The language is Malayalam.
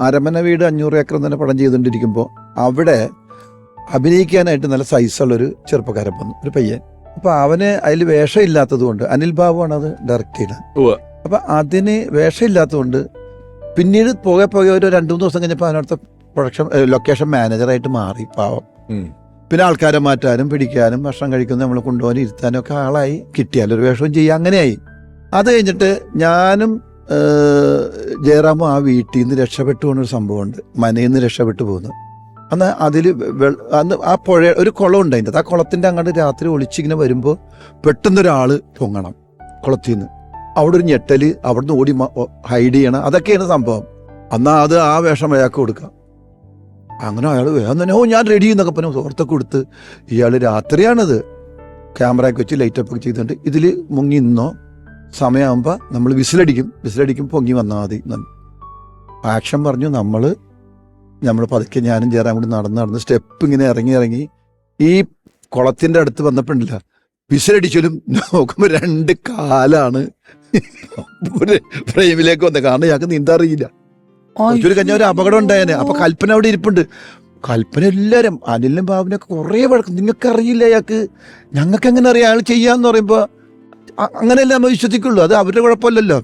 അരമന വീട് അഞ്ഞൂറ് ഏക്കർ തന്നെ പടം ചെയ്തുകൊണ്ടിരിക്കുമ്പോൾ അവിടെ അഭിനയിക്കാനായിട്ട് നല്ല സൈസുള്ളൊരു ചെറുപ്പക്കാരൻ വന്നു ഒരു പയ്യൻ. അപ്പോൾ അവന് അതിൽ വേഷം ഇല്ലാത്തത് കൊണ്ട് അനിൽ ബാബുവാണ് അത് ഡയറക്റ്റ് ചെയ്തത്. അപ്പോൾ അപ്പൊ അതിന് വേഷം ഇല്ലാത്തതുകൊണ്ട് പിന്നീട് പോകെ പോകെ ഒരു രണ്ടു മൂന്ന് ദിവസം കഴിഞ്ഞപ്പോൾ അതിനടുത്ത പ്രൊഡക്ഷൻ ലൊക്കേഷൻ മാനേജറായിട്ട് മാറി പാവം. പിന്നെ ആൾക്കാരെ മാറ്റാനും പിടിക്കാനും ഭക്ഷണം കഴിക്കുന്ന നമ്മൾ കൊണ്ടുപോകാനും ഇരുത്താനും ഒക്കെ ആളായി. കിട്ടിയാലൊരു വേഷവും ചെയ്യാം അങ്ങനെയായി. അത് കഴിഞ്ഞിട്ട് ഞാനും ഏഹ്, ജയറാമും ആ വീട്ടിൽ നിന്ന് രക്ഷപ്പെട്ടു പോകുന്നൊരു സംഭവമുണ്ട്. മനയിൽ നിന്ന് രക്ഷപ്പെട്ടു പോകുന്നു. അന്ന് അതിൽ അന്ന് ആ പുഴ ഒരു കുളം ഉണ്ട് അതിന്റെ ആ കുളത്തിന്റെ അങ്ങോട്ട് രാത്രി ഒളിച്ചിങ്ങനെ വരുമ്പോൾ പെട്ടെന്നൊരാൾ പൊങ്ങണം കുളത്തിൽ നിന്ന് അവിടെ ഒരു ഞെട്ടൽ അവിടുന്ന് ഓടി ഹൈഡ് ചെയ്യണം. അതൊക്കെയാണ് സംഭവം. എന്നാൽ അത് ആ വേഷം അയാൾക്ക് കൊടുക്കാം. അങ്ങനെ അയാൾ വേഗം തന്നെ ഓ ഞാൻ റെഡി എന്നൊക്കെ പറഞ്ഞു സുഹൃത്തൊക്കെ കൊടുത്ത് ഇയാൾ രാത്രിയാണിത്. ക്യാമറയൊക്കെ വെച്ച് ലൈറ്റപ്പ് ഒക്കെ ചെയ്തിട്ടുണ്ട് ഇതിൽ മുങ്ങി നിന്നോ? സമയമാകുമ്പോൾ നമ്മൾ വിസിലടിക്കും. വിസിലടിക്കും പൊങ്ങി വന്നാൽ മതി. ആക്ഷൻ പറഞ്ഞു. നമ്മൾ നമ്മൾ പതുക്കെ ഞാനും ചേരാൻ കൂടി നടന്ന് നടന്ന് സ്റ്റെപ്പ് ഇങ്ങനെ ഇറങ്ങി ഇറങ്ങി ഈ കുളത്തിന്റെ അടുത്ത് വന്നപ്പോഴില്ല വിസിലടിച്ചാലും നോക്കുമ്പോൾ രണ്ട് കാലാണ് ഒരു ഫ്രെയിമിലേക്ക് വന്നത് കാരണം ഞങ്ങൾക്ക് നീന്താൻ അറിയില്ല. കുറച്ചൊരു കഴിഞ്ഞ ഒരു അപകടം ഉണ്ടായേനെ. അപ്പൊ കൽപ്പന അവിടെ ഇരിപ്പുണ്ട്. കൽപ്പന എല്ലാരും അനിലും ബാബിനൊക്കെ കുറേ വഴക്കം. നിങ്ങൾക്ക് അറിയില്ല അയാൾക്ക് ഞങ്ങൾക്ക് എങ്ങനെ അറിയാം? അയാൾ ചെയ്യാന്ന് പറയുമ്പോ അ- അങ്ങനെയല്ലേ നമ്മൾ വിശ്വസിക്കുള്ളൂ? അത് അവരുടെ കുഴപ്പമില്ലല്ലോ.